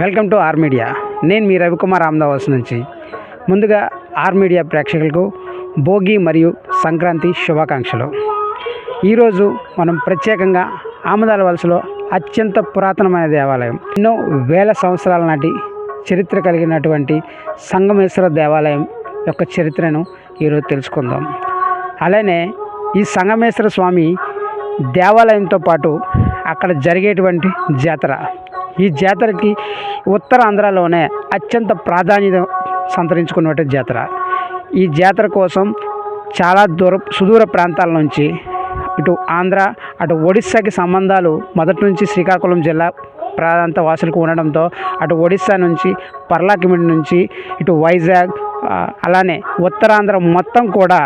Welcome to are media. నేను మీ రవికుమార్ అహ్మదాబాద్ నుంచి. ముందుగా ఆర్ మీడియా ప్రేక్షకులకు భోగి మరియు సంక్రాంతి శుభాకాంక్షలు. ఈరోజు మనం ప్రత్యేకంగా ఆమదాల వలసలో అత్యంత పురాతనమైన దేవాలయం ఎన్నో వేల సంవత్సరాల నాటి చరిత్ర కలిగినటువంటి సంగమేశ్వర దేవాలయం యొక్క చరిత్రను ఈరోజు తెలుసుకుందాం. అలానే ఈ సంగమేశ్వర స్వామి దేవాలయంతో పాటు అక్కడ జరిగేటువంటి జాతర ఈ జాతరకి ఉత్తర ఆంధ్రాలోనే అత్యంత ప్రాధాన్యత సంతరించుకున్నటువంటి జాతర. ఈ జాతర కోసం చాలా దూర సుదూర ప్రాంతాల నుంచి ఇటు ఆంధ్ర అటు ఒడిస్సాకి సంబంధాలు మొదటి నుంచి శ్రీకాకుళం జిల్లా ప్రాంత వాసులకు ఉండడంతో అటు ఒడిస్సా నుంచి పర్లాకిమిడి నుంచి ఇటు వైజాగ్ అలానే ఉత్తరాంధ్ర మొత్తం కూడా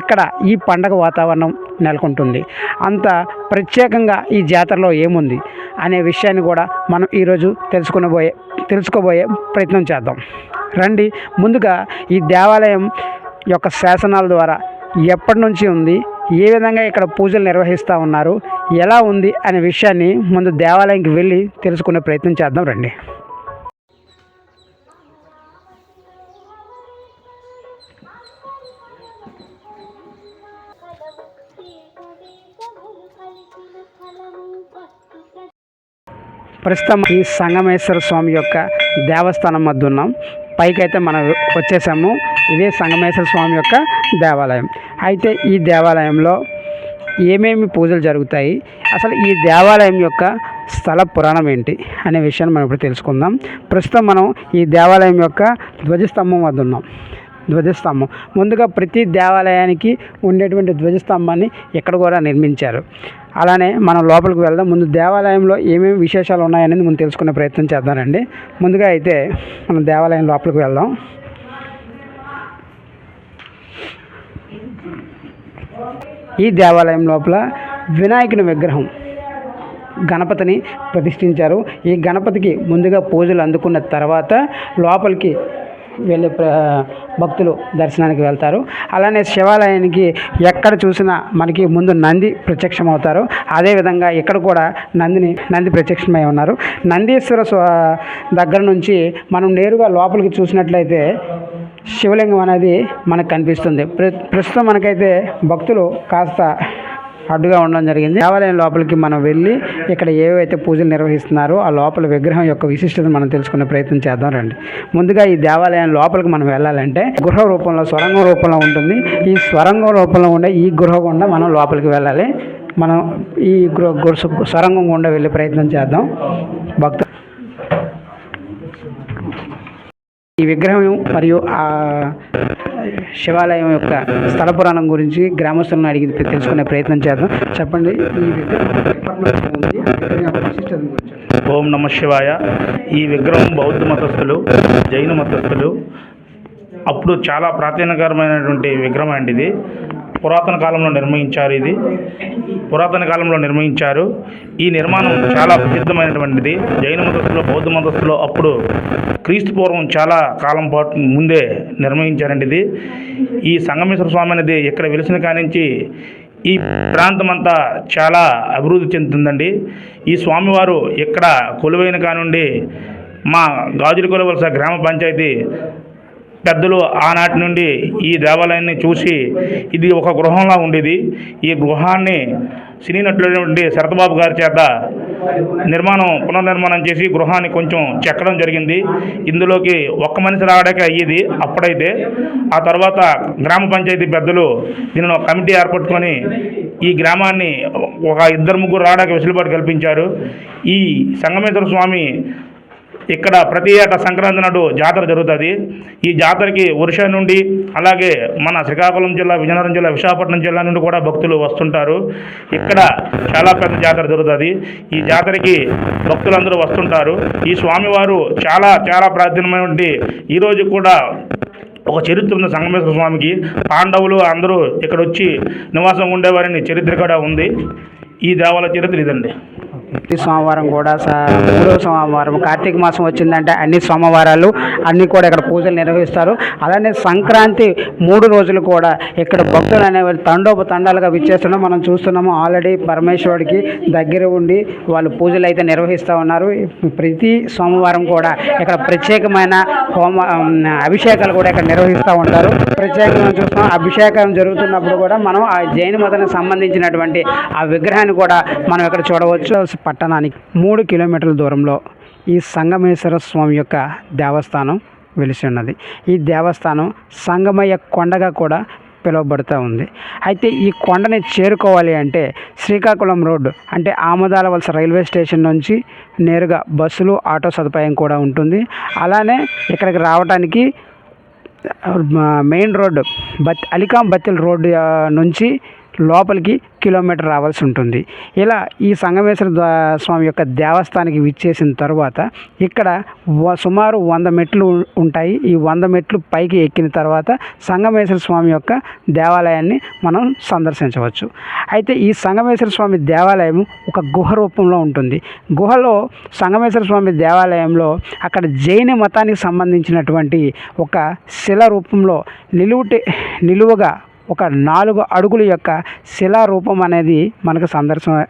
ఇక్కడ ఈ పండగ వాతావరణం నెలకొంటుంది. అంత ప్రత్యేకంగా ఈ జాతరలో ఏముంది అనే విషయాన్ని కూడా మనం ఈరోజు తెలుసుకునబోయే తెలుసుకోబోయే ప్రయత్నం చేద్దాం. రండి ముందుగా ఈ దేవాలయం యొక్క శాసనాల ద్వారా ఎప్పటి నుంచి ఉంది ఏ విధంగా ఇక్కడ పూజలు నిర్వహిస్తూ ఉన్నారు ఎలా ఉంది అనే విషయాన్ని ముందు దేవాలయంకి వెళ్ళి తెలుసుకునే ప్రయత్నం చేద్దాం రండి. ప్రస్తుతం ఈ సంగమేశ్వర స్వామి యొక్క దేవస్థానం మధ్య ఉన్నాం. పైకైతే మనం వచ్చేసాము. ఇదే సంగమేశ్వర స్వామి యొక్క దేవాలయం. అయితే ఈ దేవాలయంలో ఏమేమి పూజలు జరుగుతాయి? అసలు ఈ దేవాలయం యొక్క స్థల పురాణం ఏంటి అనే విషయాన్ని మనం ఇప్పుడు తెలుసుకుందాం. ప్రస్తుతం మనం ఈ దేవాలయం యొక్క ధ్వజస్తంభం వద్ద ఉన్నాం. ధ్వజస్తంభం. ముందుగా ప్రతి దేవాలయానికి ఉండేటువంటి ధ్వజస్తంభాన్ని ఇక్కడ కూడా నిర్మించారు. అలానే మనం లోపలికి వెళ్దాం. ముందు దేవాలయంలో ఏమేమి విశేషాలు ఉన్నాయనేది ముందు తెలుసుకునే ప్రయత్నం చేద్దామండి. ముందుగా అయితే మనం దేవాలయం లోపలికి వెళ్దాం. ఈ దేవాలయం లోపల వినాయకుని విగ్రహం గణపతిని ప్రతిష్ఠించారు. ఈ గణపతికి ముందుగా పూజలు అందుకున్న తర్వాత లోపలికి వెళ్ళే ప్ర భక్తులు దర్శనానికి వెళ్తారు. అలానే శివాలయానికి ఎక్కడ చూసినా మనకి ముందు నంది ప్రత్యక్షం అవుతారు అదేవిధంగా ఇక్కడ కూడా నందిని నంది ప్రత్యక్షమై ఉన్నారు. నందీశ్వర దగ్గర నుంచి మనం నేరుగా లోపలికి చూసినట్లయితే శివలింగం అనేది మనకు కనిపిస్తుంది. ప్ర ప్రస్తుతం మనకైతే భక్తులు కాస్త అడ్డుగా ఉండడం జరిగింది. దేవాలయం లోపలికి మనం వెళ్ళి ఇక్కడ ఏవైతే పూజలు నిర్వహిస్తున్నారో ఆ లోపల విగ్రహం యొక్క విశిష్టతను మనం తెలుసుకునే ప్రయత్నం చేద్దాం రండి. ముందుగా ఈ దేవాలయం లోపలికి మనం వెళ్ళాలంటే గృహ రూపంలో స్వరంగం రూపంలో ఉంటుంది. ఈ స్వరంగం రూపంలో ఉండే ఈ గృహ గుండా మనం లోపలికి వెళ్ళాలి. మనం ఈ గృహ స్వరంగం గుండా వెళ్ళే ప్రయత్నం చేద్దాం. భక్త ఈ విగ్రహం మరియు ఆ శివాలయం యొక్క స్థల పురాణం గురించి గ్రామస్తులను అడిగి తెలుసుకునే ప్రయత్నం చేద్దాం. చెప్పండి. ఓం నమ శివాయ. ఈ విగ్రహం బౌద్ధ మతస్థులు జైన మతస్థులు అప్పుడు చాలా ప్రాచీనకరమైనటువంటి విగ్రహం అండి ఇది. పురాతన కాలంలో నిర్మించారు ఇది. పురాతన కాలంలో నిర్మించారు. ఈ నిర్మాణం చాలా ప్రసిద్ధమైనటువంటిది. జైన మతస్థులు బౌద్ధ మతస్థులు అప్పుడు క్రీస్తు పూర్వం చాలా కాలం పాటు ముందే నిర్మించారండి ఇది. ఈ సంగమేశ్వర స్వామి అనేది ఇక్కడ వెలిసిన కానించి ఈ ప్రాంతం అంతా చాలా అభివృద్ధి చెందుతుందండి. ఈ స్వామివారు ఇక్కడ కొలువైన కానుండి మా గాజుల కొలవలస గ్రామ పంచాయతీ పెద్దలు ఆనాటి నుండి ఈ దేవాలయాన్ని చూసి ఇది ఒక గృహంలా ఉండేది. ఈ గృహాన్ని సినీ నటులైనటువంటి శరతబాబు గారి చేత నిర్మాణం పునర్నిర్మాణం చేసి గృహాన్ని కొంచెం చెక్కడం జరిగింది. ఇందులోకి ఒక్క మనిషి రావడానికి అయ్యేది అప్పుడైతే. ఆ తర్వాత గ్రామ పంచాయతీ పెద్దలు దీనిని ఒక కమిటీ ఏర్పట్టుకొని ఈ గ్రామాన్ని ఒక ఇద్దరు ముగ్గురు రావడానికి వెసులుబాటు కల్పించారు. ఈ సంగమేశ్వర స్వామి ఇక్కడ ప్రతి ఏటా సంక్రాంతి నాడు జాతర జరుగుతుంది. ఈ జాతరకి ఒరిషా నుండి అలాగే మన శ్రీకాకుళం జిల్లా విజయనగరం జిల్లా విశాఖపట్నం జిల్లా నుండి కూడా భక్తులు వస్తుంటారు. ఇక్కడ చాలా పెద్ద జాతర జరుగుతుంది. ఈ జాతరకి భక్తులందరూ వస్తుంటారు. ఈ స్వామివారు చాలా చాలా ప్రాచీనమైనటువంటి ఈరోజు కూడా ఒక చరిత్ర ఉంది సంగమేశ్వర స్వామికి పాండవులు అందరూ ఇక్కడ వచ్చి నివాసం ఉండేవారని చరిత్ర కూడా ఉంది. ఈ దేవాలయ చరిత్ర ఇదండి. ప్రతి సోమవారం కూడా మూడో సోమవారం కార్తీక మాసం వచ్చిందంటే అన్ని సోమవారాలు అన్నీ కూడా ఇక్కడ పూజలు నిర్వహిస్తారు. అలానే సంక్రాంతి మూడు రోజులు కూడా ఇక్కడ భక్తులు అనేవారు తండోప తండాలుగా విచ్చేస్తున్నాం. మనం చూస్తున్నాము ఆల్రెడీ పరమేశ్వరుడికి దగ్గర ఉండి వాళ్ళు పూజలు అయితే నిర్వహిస్తూ ఉన్నారు. ప్రతి సోమవారం కూడా ఇక్కడ ప్రత్యేకమైన హోమ అభిషేకాలు కూడా ఇక్కడ నిర్వహిస్తూ ఉంటారు. ప్రత్యేకంగా చూస్తున్నాం. అభిషేకం జరుగుతున్నప్పుడు కూడా మనం ఆ జైన మతానికి సంబంధించినటువంటి ఆ విగ్రహాన్ని కూడా మనం ఇక్కడ చూడవచ్చు. పట్టణానికి మూడు కిలోమీటర్ల దూరంలో ఈ సంగమేశ్వర స్వామి యొక్క దేవస్థానం వెలిసి ఉన్నది. ఈ దేవస్థానం సంగమయ్య కొండగా కూడా పిలువబడుతూ ఉంది. అయితే ఈ కొండని చేరుకోవాలి అంటే శ్రీకాకుళం రోడ్డు అంటే ఆమదాల వలస రైల్వే స్టేషన్ నుంచి నేరుగా బస్సులు ఆటో సదుపాయం కూడా ఉంటుంది. అలానే ఇక్కడికి రావడానికి మెయిన్ రోడ్డు బత్ అలికాం బత్తిల్ రోడ్డు నుంచి లోపలికి కిలోమీటర్ రావాల్సి ఉంటుంది. ఇలా ఈ సంగమేశ్వర స్వామి యొక్క దేవస్థానానికి విచ్చేసిన తర్వాత ఇక్కడ వ- సుమారు వంద మెట్లు ఉంటాయి. ఈ వంద మెట్లు పైకి ఎక్కిన తర్వాత సంగమేశ్వర స్వామి యొక్క దేవాలయాన్ని మనం సందర్శించవచ్చు. అయితే ఈ సంగమేశ్వర స్వామి దేవాలయం ఒక గుహ రూపంలో ఉంటుంది. గుహలో సంగమేశ్వర స్వామి దేవాలయంలో అక్కడ జైన మతానికి సంబంధించినటువంటి ఒక శిల రూపంలో నిలువుటి నిలువుగా ఒక నాలుగు అడుగుల యొక్క శిలారూపం అనేది మనకు సందర్శన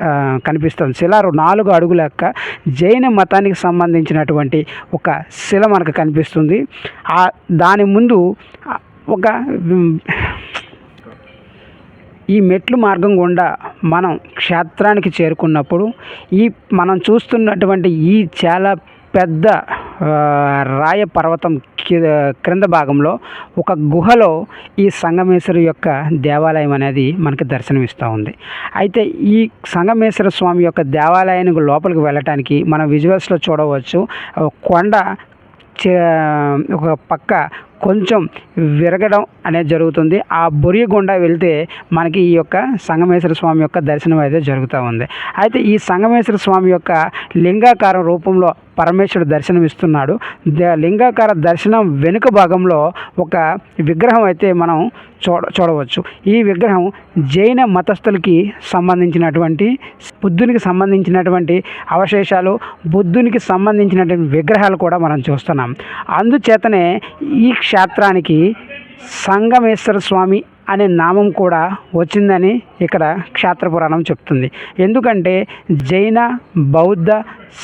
కనిపిస్తుంది. శిలా నాలుగు అడుగుల యొక్క జైన మతానికి సంబంధించినటువంటి ఒక శిల మనకు కనిపిస్తుంది. ఆ దాని ముందు ఒక ఈ మెట్లు మార్గం గుండా మనం క్షేత్రానికి చేరుకున్నప్పుడు ఈ మనం చూస్తున్నటువంటి ఈ చాలా పెద్ద రాయ పర్వతం క్రింద భాగంలో ఒక గుహలో ఈ సంగమేశ్వరు యొక్క దేవాలయం అనేది మనకి దర్శనమిస్తూ ఉంది. అయితే ఈ సంగమేశ్వర స్వామి యొక్క దేవాలయానికి లోపలికి వెళ్ళటానికి మనం విజువల్స్లో చూడవచ్చు. కొండ చే- ఒక పక్క కొంచెం విరగడం అనేది జరుగుతుంది. ఆ బొరియ గుండా వెళ్తే మనకి ఈ యొక్క సంగమేశ్వర స్వామి యొక్క దర్శనం అయితే జరుగుతూ ఉంది. అయితే ఈ సంగమేశ్వర స్వామి యొక్క లింగాకార రూపంలో పరమేశ్వరుడు దర్శనం ఇస్తున్నాడు ద- లింగాకార దర్శనం వెనుక భాగంలో ఒక విగ్రహం అయితే మనం చూడ చూడవచ్చు. ఈ విగ్రహం జైన మతస్థులకి సంబంధించినటువంటి బుద్ధునికి సంబంధించినటువంటి అవశేషాలు బుద్ధునికి సంబంధించినటువంటి విగ్రహాలు కూడా మనం చూస్తున్నాం. అందుచేతనే ఈ క్షేత్రానికి సంగమేశ్వర స్వామి అనే నామం కూడా వచ్చిందని ఇక్కడ క్షేత్ర పురాణం చెప్తుంది. ఎందుకంటే జైన బౌద్ధ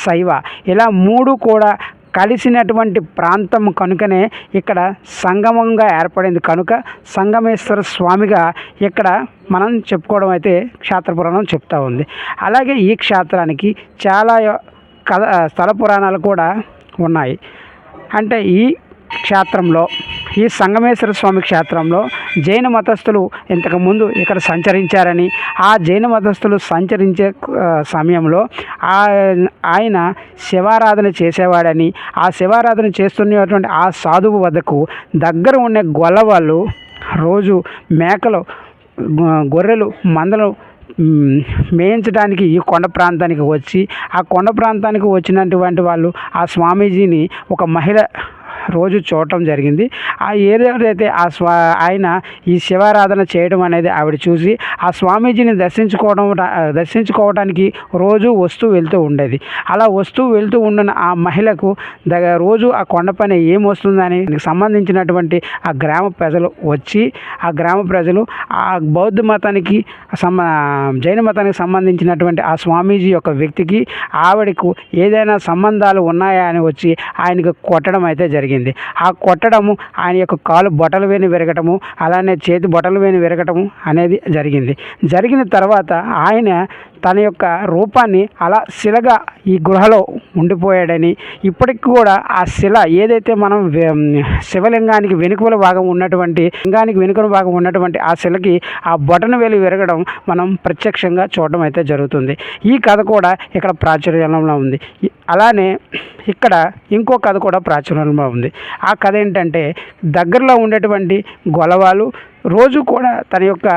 శైవ ఇలా మూడు కూడా కలిసినటువంటి ప్రాంతం కనుకనే ఇక్కడ సంగమంగా ఏర్పడింది. కనుక సంగమేశ్వర స్వామిగా ఇక్కడ మనం చెప్పుకోవడం అయితే క్షేత్ర పురాణం చెప్తా ఉంది. అలాగే ఈ క్షేత్రానికి చాలా కథ స్థల పురాణాలు కూడా ఉన్నాయి. అంటే ఈ క్షేత్రంలో ఈ సంగమేశ్వర స్వామి క్షేత్రంలో జైన మతస్థులు ఇంతకుముందు ఇక్కడ సంచరించారని ఆ జైన మతస్థులు సంచరించే సమయంలో ఆ ఆయన శివారాధన చేసేవాడని ఆ శివారాధన చేస్తున్నటువంటి ఆ సాధువు వద్దకు దగ్గర ఉండే గొల్లవాళ్ళు రోజు మేకలు గొర్రెలు మందలు మేయించడానికి ఈ కొండ ప్రాంతానికి వచ్చి ఆ కొండ ప్రాంతానికి వచ్చినటువంటి వాళ్ళు ఆ స్వామీజీని ఒక మహిళ రోజు చూడటం జరిగింది. ఆ ఏదైతే ఆ స్వా ఆయన ఈ శివారాధన చేయడం అనేది ఆవిడ చూసి ఆ స్వామీజీని దర్శించుకోవడం దర్శించుకోవడానికి రోజు వస్తూ వెళ్తూ ఉండేది. అలా వస్తూ వెళ్తూ ఉన్న ఆ మహిళకు దగ్గర రోజు ఆ కొండ పైన ఏం వస్తుందని సంబంధించినటువంటి ఆ గ్రామ ప్రజలు వచ్చి ఆ గ్రామ ప్రజలు ఆ బౌద్ధ మతానికి సంబ జైన మతానికి సంబంధించినటువంటి ఆ స్వామీజీ యొక్క వ్యక్తికి ఆవిడకు ఏదైనా సంబంధాలు ఉన్నాయా అని వచ్చి ఆయనకు కొట్టడం అయితే జరిగింది. ఆ కొట్టడము ఆయన యొక్క కాలు బొటలు వేని విరగటము అలానే చేతి బొటలు వేని విరగటము అనేది జరిగింది. జరిగిన తర్వాత ఆయన తన యొక్క రూపాన్ని అలా శిలగా ఈ గుహలో ఉండిపోయాడని ఇప్పటికి కూడా ఆ శిల ఏదైతే మనం శివలింగానికి వెనుకల భాగం ఉన్నటువంటి లింగానికి వెనుకల భాగం ఉన్నటువంటి ఆ శిలకి ఆ బొటన వేలు విరగడం మనం ప్రత్యక్షంగా చూడడం అయితే జరుగుతుంది. ఈ కథ కూడా ఇక్కడ ప్రాచుర్యంలో ఉంది. అలానే ఇక్కడ ఇంకో కథ కూడా ప్రాచుర్యంలో ఉంది. ఆ కథ ఏంటంటే దగ్గరలో ఉండేటువంటి గొలవాలు రోజు కూడా తన యొక్క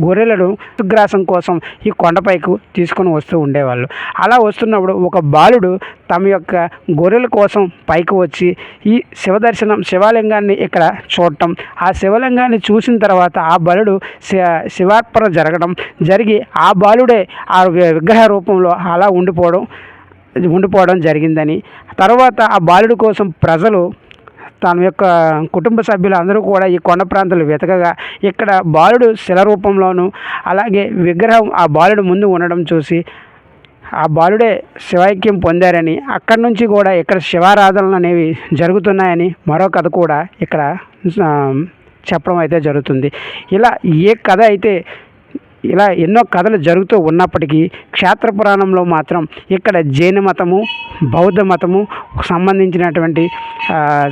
గొర్రెలను గ్రాసం కోసం ఈ కొండపైకి తీసుకొని వస్తూ ఉండేవాళ్ళు. అలా వస్తున్నప్పుడు ఒక బాలుడు తమ యొక్క గొర్రెల కోసం పైకి వచ్చి ఈ శివదర్శనం శివలింగాన్ని ఇక్కడ చూడటం ఆ శివలింగాన్ని చూసిన తర్వాత ఆ బాలుడు శి శివార్పణ జరగడం జరిగి ఆ బాలుడే ఆ విగ్రహ రూపంలో అలా ఉండిపోవడం ఉండిపోవడం జరిగిందని. తర్వాత ఆ బాలుడి కోసం ప్రజలు తన యొక్క కుటుంబ సభ్యులు అందరూ కూడా ఈ కొండ ప్రాంతాలు వెతకగా ఇక్కడ బాలుడు శిల రూపంలోను అలాగే విగ్రహం ఆ బాలుడు ముందు ఉండడం చూసి ఆ బాలుడే శివైక్యం పొందారని అక్కడి నుంచి కూడా ఇక్కడ శివారాధనలు అనేవి జరుగుతున్నాయని మరో కథ కూడా ఇక్కడ చెప్పడం అయితే జరుగుతుంది. ఇలా ఏ కథ అయితే ఇలా ఎన్నో కథలు జరుగుతూ ఉన్నప్పటికీ క్షేత్ర పురాణంలో మాత్రం ఇక్కడ జైన మతము బౌద్ధ మతము సంబంధించినటువంటి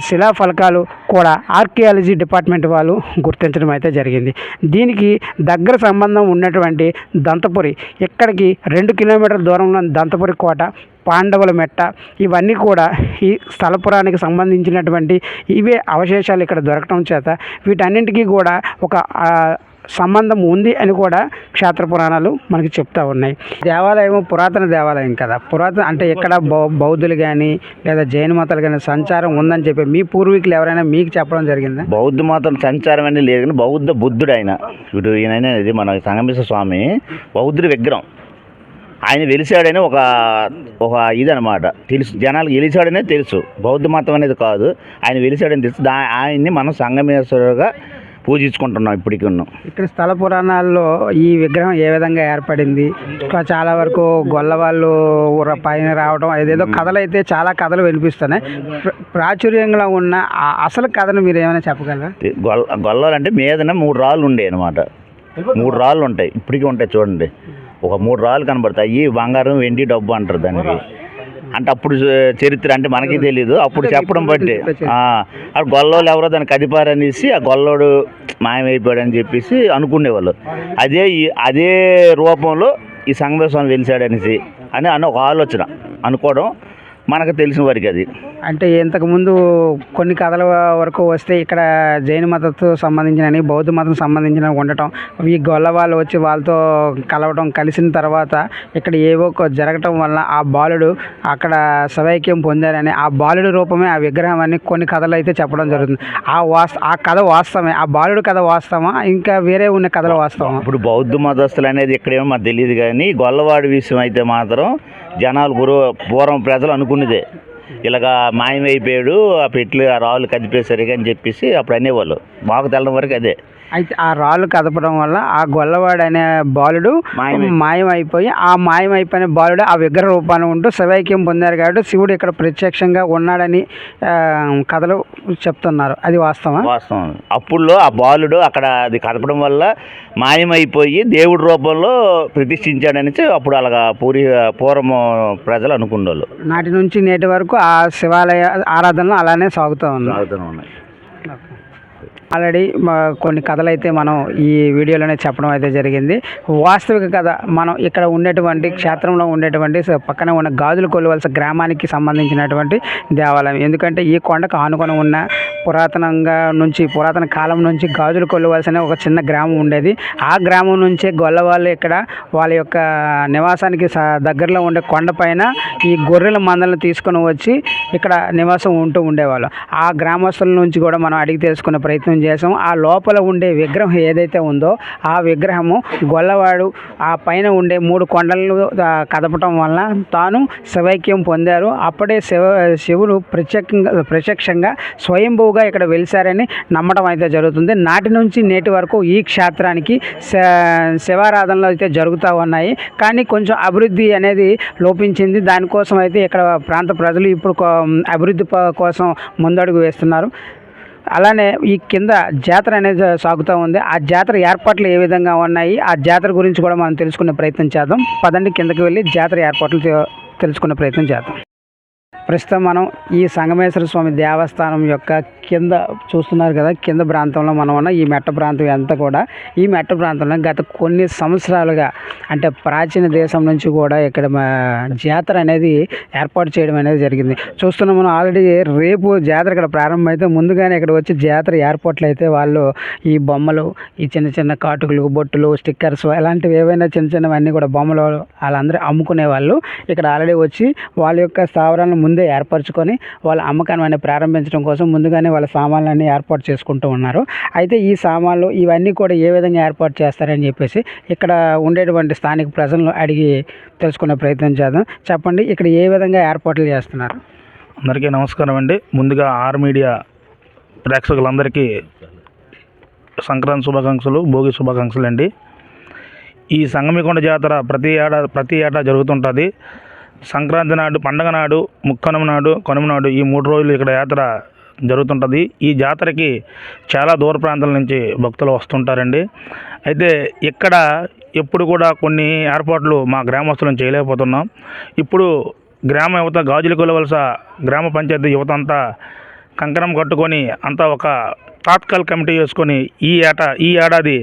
శిలాఫలకాలు కూడా ఆర్కియాలజీ డిపార్ట్మెంట్ వాళ్ళు గుర్తించడం అయితే జరిగింది. దీనికి దగ్గర సంబంధం ఉన్నటువంటి దంతపురి ఇక్కడికి రెండు కిలోమీటర్ల దూరంలో దంతపురి కోట పాండవుల మెట్ట ఇవన్నీ కూడా ఈ స్థలపురానికి సంబంధించినటువంటి ఇవే అవశేషాలు ఇక్కడ దొరకడం చేత వీటన్నింటికీ కూడా ఒక సంబంధం ఉంది అని కూడా క్షేత్ర పురాణాలు మనకి చెప్తా ఉన్నాయి. దేవాలయం పురాతన దేవాలయం కదా. పురాతన అంటే ఇక్కడ బౌ బౌద్ధులు కానీ లేదా జైన మతాలు కానీ సంచారం ఉందని చెప్పి మీ పూర్వీకులు ఎవరైనా మీకు చెప్పడం జరిగిందా? బౌద్ధ మతం సంచారం అనేది లేదు కానీ బౌద్ధ బుద్ధుడు ఆయన. ఇప్పుడు ఈయన ఇది మన సంగమేశ్వర స్వామి బౌద్ధుడి విగ్రహం. ఆయన వెలిసాడని ఒక ఒక ఇదనమాట తెలుసు. జనాలకు వెలిసాడనే తెలుసు. బౌద్ధ మతం అనేది కాదు. ఆయన వెలిసాడని తెలుసు. దా ఆయన్ని మనం సంగమేశ్వరుగా పూజించుకుంటున్నాం ఇప్పటికి ఉన్నాం ఇక్కడ స్థల పురాణాల్లో ఈ విగ్రహం ఏ విధంగా ఏర్పడింది? ఇంకా చాలా వరకు గొల్లవాళ్ళు ఊర పైన రావడం ఏదేదో కథలు అయితే చాలా కథలు వినిపిస్తున్నాయి. ప్ర- ప్రాచుర్యంగా ఉన్న ఆ అసలు కథను మీరు ఏమైనా చెప్పగలరా? గొల్ల గొల్లాలంటే మీదన మూడు రాళ్ళు ఉండే అనమాట మూడు రాళ్ళు ఉంటాయి ఇప్పటికీ ఉంటాయి చూడండి. ఒక మూడు రాళ్ళు కనబడతాయి. బంగారం వెండి డబ్బు అంటారు దానికి. అంటే అప్పుడు చరిత్ర అంటే మనకి తెలియదు అప్పుడు చెప్పడం బట్టి. ఆ, గొల్లోళ్ళు ఎవరో దాన్ని కదిపారనేసి ఆ గొల్లోడు మాయమైపోయాడు అని చెప్పేసి అనుకునేవాళ్ళు. అదే ఈ- అదే రూపంలో ఈ సంగమేశ్వరం వెలిసాడనేసి అని అని ఒక ఆలోచన అనుకోవడం. మనకు తెలిసిన వారికి అది. అంటే ఇంతకుముందు కొన్ని కథల వరకు వస్తే ఇక్కడ జైన మతతో సంబంధించిన బౌద్ధ మతం సంబంధించిన ఉండటం ఈ గొల్ల వాళ్ళు వచ్చి వాళ్ళతో కలవడం కలిసిన తర్వాత ఇక్కడ ఏవో జరగటం వల్ల ఆ బాలుడు అక్కడ సవైక్యం పొందారని ఆ బాలుడి రూపమే ఆ విగ్రహం అని కొన్ని కథలు అయితే చెప్పడం జరుగుతుంది. ఆ వాస్ ఆ కథ వాస్తవమే. ఆ బాలుడు కథ వాస్తవమా? ఇంకా వేరే ఉన్న కథలు వాస్తవమా? ఇప్పుడు బౌద్ధ మతస్థులు అనేది ఇక్కడేమో మాకు తెలియదు కానీ గొల్లవాడి విషయం అయితే మాత్రం జనాలు పూర్వ పూర్వం ప్రజలు అనుకున్నదే ఇలాగా మాయమైపోయాడు ఆ పెట్లు ఆ రాళ్ళు కదిపేసరికి అని చెప్పేసి అప్పుడు అనేవాళ్ళు. మాకు తెలడం వరకు అదే. అయితే ఆ రాళ్ళు కదపడం వల్ల ఆ గొల్లవాడు అనే బాలుడు మాయమై- మాయమైపోయి ఆ మాయమైపోయిన బాలుడు ఆ విగ్రహ రూపాన్ని ఉంటూ శివైక్యం పొందారు కాబట్టి శివుడు ఇక్కడ ప్రత్యక్షంగా ఉన్నాడని కథలు చెప్తున్నారు. అది వాస్తవా వాస్తవం. అప్పుడులో ఆ బాలుడు అక్కడ అది కదపడం వల్ల మాయమైపోయి దేవుడి రూపంలో ప్రతిష్ఠించాడనేసి అప్పుడు అలాగా పూరి పూర్వం ప్రజలు అనుకునేవాళ్ళు నాటి నుంచి నేటి వరకు ఆ శివాలయ ఆరాధనలు అలానే సాగుతూ ఉన్నాయి. ఆల్రెడీ మా కొన్ని కథలు అయితే మనం ఈ వీడియోలోనే చెప్పడం అయితే జరిగింది. వాస్తవిక కథ మనం ఇక్కడ ఉండేటువంటి క్షేత్రంలో ఉండేటువంటి పక్కన ఉన్న గాజులు కొలువలస గ్రామానికి సంబంధించినటువంటి దేవాలయం. ఎందుకంటే ఈ కొండకు ఆనుకొని ఉన్న పురాతనంగా నుంచి పురాతన కాలం నుంచి గాజులు కొలువలస అనే ఒక చిన్న గ్రామం ఉండేది. ఆ గ్రామం నుంచే గొల్లవాళ్ళు ఇక్కడ వాళ్ళ యొక్క నివాసానికి దగ్గరలో ఉండే కొండపైన ఈ గొర్రెల మందలను తీసుకొని వచ్చి ఇక్కడ నివాసం ఉంటూ ఉండేవాళ్ళు. ఆ గ్రామస్తుల నుంచి కూడా మనం అడిగి తెలుసుకునే ప్రయత్నం చేసాం ఆ లోపల ఉండే విగ్రహం ఏదైతే ఉందో ఆ విగ్రహము గొల్లవాడు ఆ పైన ఉండే మూడు కొండలను కదపటం వలన తాను శివైక్యం పొందారు. అప్పుడే శివ శివుడు ప్రత్యేకంగా ప్రత్యక్షంగా స్వయంభూగా ఇక్కడ వెలిసారని నమ్మటం అయితే జరుగుతుంది. నాటి నుంచి నేటి వరకు ఈ క్షేత్రానికి శివారాధనలు అయితే జరుగుతూ ఉన్నాయి. కానీ కొంచెం అభివృద్ధి అనేది లోపించింది. దానికోసం అయితే ఇక్కడ ప్రాంత ప్రజలు ఇప్పుడు అభివృద్ధి కోసం ముందడుగు వేస్తున్నారు. అలానే ఈ కింద జాతర అనేది సాగుతూ ఉంది. ఆ జాతర ఏర్పాట్లు ఏ విధంగా ఉన్నాయి? ఆ జాతర గురించి కూడా మనం తెలుసుకునే ప్రయత్నం చేద్దాం. పదండి కిందకి వెళ్ళి జాతర ఏర్పాట్లు తెలుసుకునే ప్రయత్నం చేద్దాం. ప్రస్తుతం మనం ఈ సంగమేశ్వర స్వామి దేవస్థానం యొక్క కింద చూస్తున్నారు కదా కింద ప్రాంతంలో మనం ఉన్న ఈ మెట్ట ప్రాంతం అంతా కూడా. ఈ మెట్ట ప్రాంతంలో గత కొన్ని సంవత్సరాలుగా అంటే ప్రాచీన దేశం నుంచి కూడా ఇక్కడ జాతర అనేది ఏర్పాటు చేయడం అనేది జరిగింది. చూస్తున్నాం మనం ఆల్రెడీ రేపు జాతర ఇక్కడ ప్రారంభమైతే ముందుగానే ఇక్కడ వచ్చి జాతర ఏర్పాట్లు అయితే వాళ్ళు ఈ బొమ్మలు ఈ చిన్న చిన్న కాటుకులు బొట్టులు స్టిక్కర్స్ అలాంటివి ఏవైనా చిన్న చిన్నవన్నీ కూడా బొమ్మలు వాళ్ళందరూ అమ్ముకునే వాళ్ళు ఇక్కడ ఆల్రెడీ వచ్చి వాళ్ళ యొక్క స్థావరాలను ముందే ఏర్పరచుకొని వాళ్ళ అమ్మకాన్ని ప్రారంభించడం కోసం ముందుగానే వాళ్ళ సామాన్లన్నీ ఏర్పాటు చేసుకుంటూ ఉన్నారు. అయితే ఈ సామాన్లు ఇవన్నీ కూడా ఏ విధంగా ఏర్పాటు చేస్తారని చెప్పేసి ఇక్కడ ఉండేటువంటి స్థానిక ప్రజలను అడిగి తెలుసుకునే ప్రయత్నం చేద్దాం. చెప్పండి ఇక్కడ ఏ విధంగా ఏర్పాట్లు చేస్తున్నారు? అందరికీ నమస్కారం అండి. ముందుగా ఆర్ మీడియా ప్రేక్షకులందరికీ సంక్రాంతి శుభాకాంక్షలు భోగి శుభాకాంక్షలు అండి. ఈ సంగమికొండ జాతర ప్రతి ఏడా ప్రతి ఏటా జరుగుతుంటుంది. సంక్రాంతి నాడు పండగ నాడు ముక్కనుమ నాడు కనుమ నాడు ఈ మూడు రోజులు ఇక్కడ యాత్ర జరుగుతుంటుంది. ఈ జాతరకి చాలా దూర ప్రాంతాల నుంచి భక్తులు వస్తుంటారండి. అయితే ఇక్కడ ఎప్పుడు కూడా కొన్ని ఏర్పాట్లు మా గ్రామస్తులను చేయలేకపోతున్నాం. ఇప్పుడు గ్రామ యువత గాజులు కొలవలస గ్రామ పంచాయతీ యువత అంతా కంకణం కట్టుకొని అంతా ఒక తాత్కాల కమిటీ వేసుకొని ఈ ఏట ఈ ఏడాది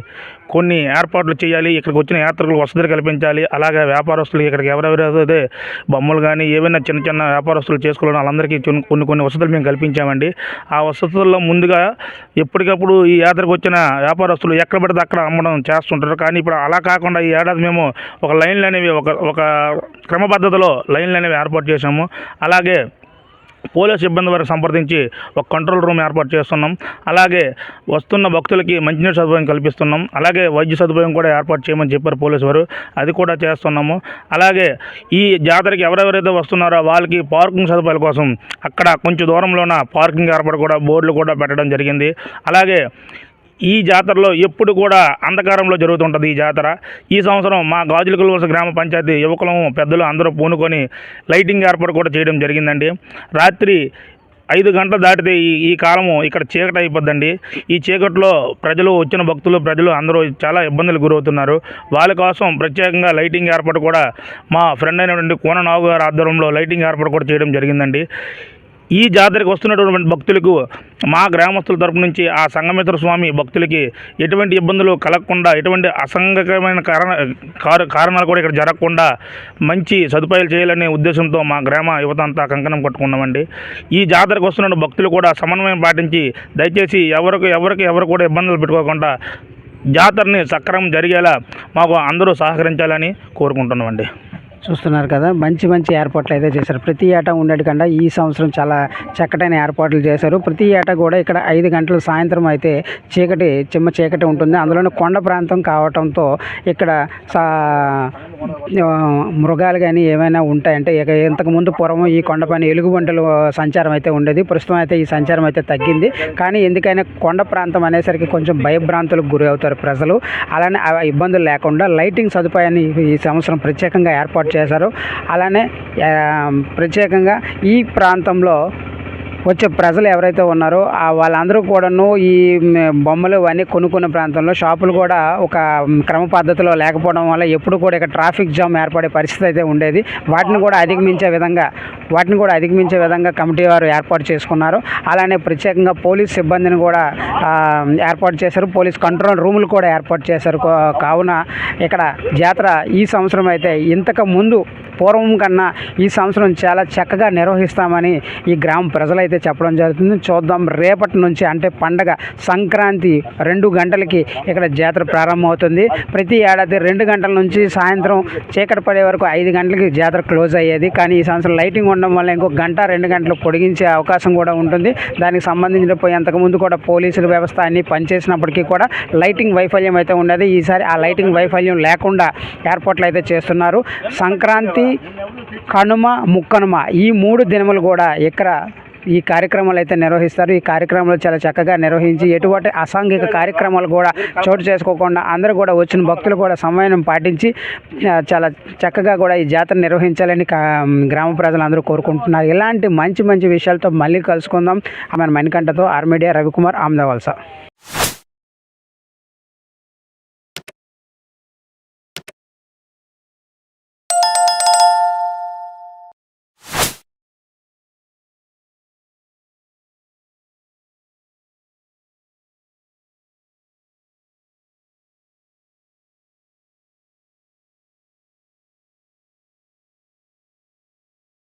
కొన్ని ఏర్పాట్లు చేయాలి ఇక్కడికి వచ్చిన యాత్రికులకు వసతులు కల్పించాలి అలాగే వ్యాపారస్తులు ఇక్కడికి ఎవరెవరైతే బొమ్మలు కానీ ఏవైనా చిన్న చిన్న వ్యాపారస్తులు చేసుకోవాలని వాళ్ళందరికీ కొన్ని కొన్ని వసతులు మేము కల్పించామండి. ఆ వసతుల్లో ముందుగా ఎప్పటికప్పుడు ఈ యాత్రకు వచ్చిన వ్యాపారస్తులు ఎక్కడ పడితే అక్కడ అమ్మడం చేస్తుంటారు. కానీ ఇప్పుడు అలా కాకుండా ఈ ఏడాది మేము ఒక లైన్లు అనేవి ఒక ఒక క్రమపద్ధతిలో లైన్లు అనేవి ఏర్పాటు చేశాము. అలాగే పోలీస్ సిబ్బంది వారిని సంప్రదించి ఒక కంట్రోల్ రూమ్ ఏర్పాటు చేస్తున్నాం. అలాగే వస్తున్న భక్తులకి మంచినీటి సదుపాయం కల్పిస్తున్నాం. అలాగే వైద్య సదుపాయం కూడా ఏర్పాటు చేయమని చెప్పారు పోలీసు వారు. అది కూడా చేస్తున్నాము. అలాగే ఈ జాతరకి ఎవరెవరైతే వస్తున్నారో వాళ్ళకి పార్కింగ్ సదుపాయాల కోసం అక్కడ కొంచెం దూరంలోన పార్కింగ్ ఏర్పాటు కూడా బోర్డులు కూడా పెట్టడం జరిగింది. అలాగే ఈ జాతరలో ఎప్పుడు కూడా అంధకారంలో జరుగుతుంటుంది ఈ జాతర. ఈ సంవత్సరం మా గాజుల కులవలస గ్రామ పంచాయతీ యువకులము పెద్దలు అందరూ పూనుకొని లైటింగ్ ఏర్పాటు కూడా చేయడం జరిగిందండి. రాత్రి ఐదు గంటలు దాటితే ఈ ఈ కాలము ఇక్కడ చీకటి అయిపోద్దండి. ఈ చీకట్లో ప్రజలు వచ్చిన భక్తులు ప్రజలు అందరూ చాలా ఇబ్బందులు గురవుతున్నారు. వాళ్ళ కోసం ప్రత్యేకంగా లైటింగ్ ఏర్పాటు కూడా మా ఫ్రెండ్ అయినటువంటి కోన నాగు గారి ఆధ్వర్యంలో లైటింగ్ ఏర్పాటు కూడా చేయడం జరిగిందండి. ఈ జాతరకు వస్తున్నటువంటి భక్తులకు మా గ్రామస్తుల తరపు నుంచి ఆ సంగమేశ్వర స్వామి భక్తులకి ఎటువంటి ఇబ్బందులు కలగకుండా ఎటువంటి అసంగకమైన కారణ కారణాలు కూడా ఇక్కడ జరగకుండా మంచి సదుపాయాలు చేయాలనే ఉద్దేశంతో మా గ్రామ యువత అంతా కంకణం కట్టుకున్నామండి. ఈ జాతరకు వస్తున్న భక్తులు కూడా సమన్వయం పాటించి దయచేసి ఎవరికి ఎవరికి ఎవరు కూడా ఇబ్బందులు పెట్టుకోకుండా జాతరని సక్రమం జరిగేలా మాకు అందరూ సహకరించాలని కోరుకుంటున్నామండి. చూస్తున్నారు కదా. మంచి మంచి ఏర్పాట్లు అయితే చేశారు. ప్రతి ఏటా ఉండేటికన్నా ఈ సంవత్సరం చాలా చక్కటైన ఏర్పాట్లు చేశారు. ప్రతి ఏటా కూడా ఇక్కడ ఐదు గంటల సాయంత్రం అయితే చీకటి చిమ్మ చీకటి ఉంటుంది. అందులోనే కొండ ప్రాంతం కావటంతో ఇక్కడ సా మృగాలు కానీ ఏమైనా ఉంటాయంటే ఇక ఇంతకుముందు పూర్వం ఈ కొండ పైన ఎలుగుబంటలు సంచారం అయితే ఉండేది. ప్రస్తుతం అయితే ఈ సంచారం అయితే తగ్గింది. కానీ ఎందుకైనా కొండ ప్రాంతం అనేసరికి కొంచెం భయభ్రాంతులకు గురి అవుతారు ప్రజలు. అలానే ఇబ్బందులు లేకుండా లైటింగ్ సదుపాయాన్ని ఈ సంవత్సరం ప్రత్యేకంగా ఏర్పాటు చేశారు. అలానే ప్రత్యేకంగా ఈ ప్రాంతంలో వచ్చే ప్రజలు ఎవరైతే ఉన్నారో వాళ్ళందరూ కూడాను ఈ బొమ్మలు అన్నీ కొనుక్కునే ప్రాంతంలో షాపులు కూడా ఒక క్రమ పద్ధతిలో లేకపోవడం వల్ల ఎప్పుడు కూడా ఇక్కడ ట్రాఫిక్ జామ్ ఏర్పడే పరిస్థితి అయితే ఉండేది. వాటిని కూడా అధిగమించే విధంగా వాటిని కూడా అధిగమించే విధంగా కమిటీ వారు ఏర్పాటు చేసుకున్నారు. అలానే ప్రత్యేకంగా పోలీస్ సిబ్బందిని కూడా ఏర్పాటు చేశారు. పోలీస్ కంట్రోల్ రూములు కూడా ఏర్పాటు చేశారు. కావున ఇక్కడ జాతర ఈ సంవత్సరం అయితే ఇంతకు ముందు పూర్వం కన్నా ఈ సంవత్సరం చాలా చక్కగా నిర్వహిస్తామని ఈ గ్రామ ప్రజలైతే చెప్పడం జరుగుతుంది. చూద్దాం. రేపటి నుంచి అంటే పండగ సంక్రాంతి రెండు గంటలకి ఇక్కడ జాతర ప్రారంభమవుతుంది. ప్రతి ఏడాది రెండు గంటల నుంచి సాయంత్రం చీకటి పడే వరకు ఐదు గంటలకి జాతర క్లోజ్ అయ్యేది. కానీ ఈ సంవత్సరం లైటింగ్ ఉండడం వల్ల ఇంకో గంట రెండు గంటలు పొడిగించే అవకాశం కూడా ఉంటుంది. దానికి సంబంధించిన పోయి అంతకుముందు కూడా పోలీసుల వ్యవస్థ అన్ని పనిచేసినప్పటికీ కూడా లైటింగ్ వైఫల్యం అయితే ఉండేది. ఈసారి ఆ లైటింగ్ వైఫల్యం లేకుండా ఏర్పాట్లు అయితే చేస్తున్నారు. సంక్రాంతి కనుమ ముక్కనుమ ఈ మూడు దినములు కూడా ఇక్కడ ఈ కార్యక్రమాలు అయితే నిర్వహిస్తారు. ఈ కార్యక్రమాలు చాలా చక్కగా నిర్వహించి ఎటువంటి అసాంఘిక కార్యక్రమాలు కూడా చోటు చేసుకోకుండా అందరూ కూడా వచ్చిన భక్తులు కూడా సమయం పాటించి చాలా చక్కగా కూడా ఈ జాతర నిర్వహించాలని గ్రామ ప్రజలందరూ కోరుకుంటున్నారు. ఇలాంటి మంచి మంచి విషయాలతో మళ్ళీ కలుసుకుందాం. ఆమె మణికంఠతో ఆర్మీడియా రవికుమార్ ఆమ్దవలస